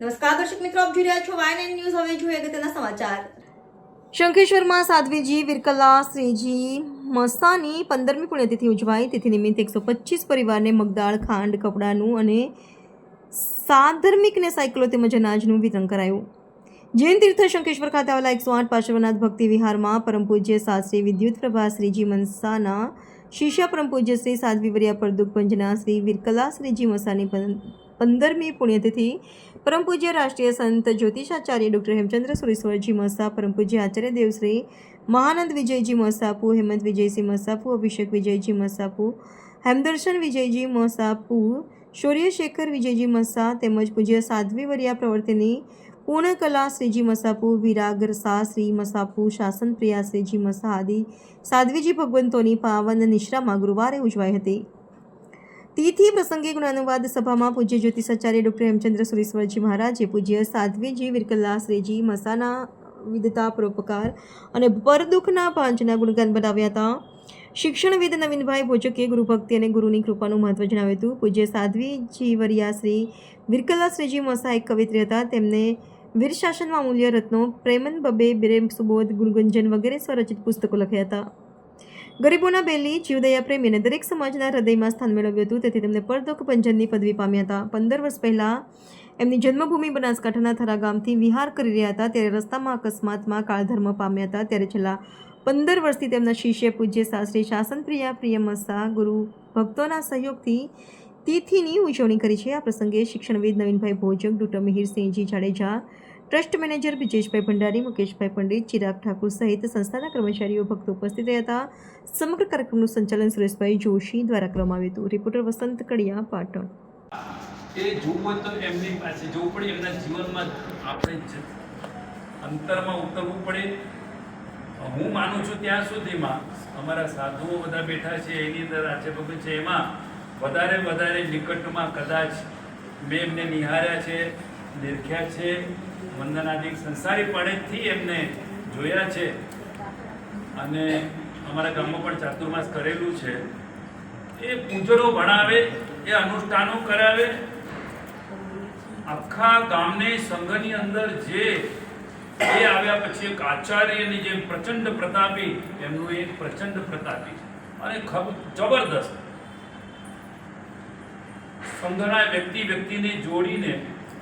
નમસ્કાર, દર્શક મિત્રો, આપ જોઈ રહ્યા છો વાયન ન્યૂઝ હવે જોઈએ અગત્યના સમાચાર. શંખેશ્વરમાં સાધ્વીજી, વિરકલા, શ્રીજી મસ્તાની પંદરમી પુણ્યતિથિ ઉજવાઈ. તિથિ નિમિત્તે એકસો પચીસ પરિવારને મગદાળ, ખાંડ, કપડાનું અને સાધર્મિકને સાયકલો તેમજ અનાજનું વિતરણ કરાયું. જૈન તીર્થ શંકેશ્વર ખાતે આવેલા એકસો આઠ પાર્શ્વનાથ ભક્તિ વિહારમાં પરમ પૂજ્ય શાસ્ત્રી વિદ્યુત પ્રભા શ્રીજી મનસાના, શિષ્ય પરમ પૂજ્ય શ્રી સાધ્વી વરિયા પંજના શ્રી વિરકલા શ્રીજી મસાની પંદરમી પુણ્યતિથિ, પરમ પૂજ્ય રાષ્ટ્રીય સંત જ્યોતિષાચાર્ય ડૉક્ટર હેમચંદ્ર સુરેશ્વરજી મસા પરમ પૂજ્ય આચાર્ય દેવશ્રી મહાનંદ વિજયજી મસાપુ હેમંત વિજયસિંહ મસાપુ અભિષેક વિજયજી મસાપુ હેમદર્શન વિજયજી મસાપુ શૌર્યશેખર વિજયજી મસા તેમજ પૂજ્ય સાધ્વી વરિયા પ્રવર્તિની પૂર્ણકલા શ્રીજી મસાપુ વિરાગરસા, શ્રી મસાપુ શાસન પ્રિયા શ્રીજી મસા આદિ સાધ્વીજી ભગવંતોની પાવન નિશ્રામાં ગુરુવારે ઉજવાઈ હતી. તિથિ પ્રસંગે ગુણાનુવાદ સભામાં પૂજ્ય જ્યોતિષાચાર્ય ડૉક્ટર હેમચંદ્ર સુરેશ્વરજી મહારાજે પૂજ્ય સાધ્વીજી વિરકલ્લા શ્રીજી મસાના, વિદતા પરોપકાર અને પરદુખના પાંચના ગુણગાન બનાવ્યા હતા. શિક્ષણવિદ નવીનભાઈ ભોજકે ગુરુભક્તિ અને ગુરુની કૃપાનું મહત્વ જણાવ્યું હતું. પૂજ્ય સાધ્વીજી જીવરિયા શ્રી વિરકલા શ્રીજી મસા એક કવિત્રી હતા. તેમને વીર શાસનમાં અમૂલ્ય રત્નો, પ્રેમન બબે, બિરેમ સુબોધ, ગુણગુંજન વગેરે સ્વરચિત પુસ્તકો લખ્યા હતા. ગરીબોના બેલી, જીવદયા પ્રેમી અને દરેક સમાજના હૃદયમાં સ્થાન મેળવ્યું હતું. તેથી તેમને પરદોક પંજનની પદવી પામ્યા હતા. પંદર વર્ષ પહેલાં એમની જન્મભૂમિ બનાસકાંઠાના થરા ગામથી વિહાર કરી રહ્યા હતા ત્યારે રસ્તામાં અકસ્માતમાં કાળધર્મ પામ્યા હતા ત્યારે છેલ્લા પંદર વર્ષથી તેમના શિષ્ય, પૂજ્ય શાસ્ત્રી શાસનપ્રિયા પ્રિયમસા ગુરુ ભક્તોના સહયોગથી તિથિની ઉજવણી કરી છે. આ પ્રસંગે શિક્ષણવિદ નવીનભાઈ ભોજક, ડૉક્ટર મિહિરસિંહજી જાડેજા, ટ્રસ્ટ મેનેજર બ્રિજેશભાઈ ભંડારી, મુકેશભાઈ પંડિત, ચિરાગ ઠાકુર સહિત સંસ્થાના કર્મચારીઓ ભક્તો ઉપસ્થિત રહ્યા હતા. સમગ્ર કાર્યક્રમનું સંચાલન સુરેશભાઈ જોશી દ્વારા કરવામાં આવ્યું હતું. રિપોર્ટર વસંત કડિયા, પાટણ. એ જોવું હોય તો એમની પાસે જોવું પડે, એમના જીવનમાં આપણે અંતરમાં ઉતરવું પડે. હું માનું છું ત્યાં સુધીમાં અમારા સાધુઓ બધા બેઠા છે, એની અંદર બધું છે, એમાં વધારે વધારે નિકટમાં કદાચ મેં એમને નિહાર્યા છે દેખ્યા છે વંદનાદિક સંસારી પડેથી એમને જોયા છે. અને અમારા ગામમાં પણ ચાતુર્માસ કરેલું છે. એ પૂજનો ભણાવે, એ અનુષ્ઠાનો કરાવે આખા ગામને સંઘની અંદર જે એ આવ્યા પછી એક આચાર્યની જેમ પ્રચંડ પ્રતાપી, એમનું એક પ્રચંડ પ્રતાપી અને જબરદસ્ત. સંઘના વ્યક્તિ વ્યક્તિને જોડીને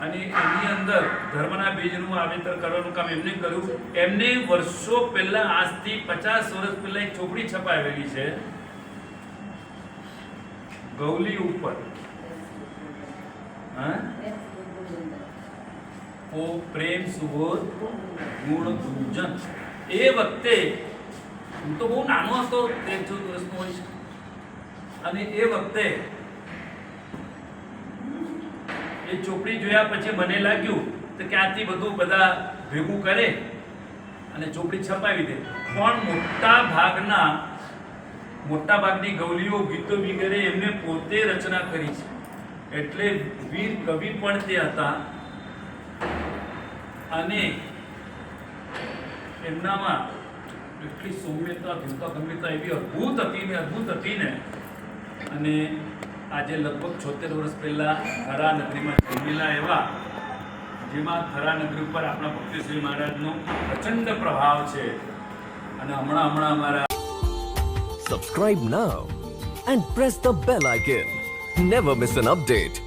અને એની અંદર ધર્મના બીજનું વાવેતર કરવાનું કામ એમને કર્યું. એમને વર્ષો પહેલા, આજથી પચાસ વર્ષ પહેલા એક ચોપડી છપાવેલી છે. ગૌલી ઉપર હા ઓ પ્રેમ સુબોધ ગુણ ગુંજન એ વખતે હું તો બહુ નાનો હતો તેર ચૌદ વર્ષનો હોઈશ અને એ વખતે એ ચોપડી જોયા પછી મને લાગ્યું તો ક્યાંથી બધું બધા ભેગું કરે અને ચોપડી છપાવી દે. પણ મોટા ભાગના, મોટા ભાગની ગૌલીઓ ગીતો વગેરે એમને પોતે રચના કરી છે. એટલે વીર કવિ પણ તે હતા. અને એમનામાં એટલી સૌમ્યતા ધીરતા ગમ્યતા એવી અદ્ભુત હતી ને, અદ્ભુત હતી ને. અને આજે લગભગ છોતેર વર્ષ પહેલાં થરા નગરીમાં જન્મેલા એવા, જેમાં થરા નગરી ઉપર આપણા ભક્તિશ્રી મહારાજનો પ્રચંડ પ્રભાવ છે. અને હમણાં હમણાં અમારા subscribe now and press the bell icon never miss an update.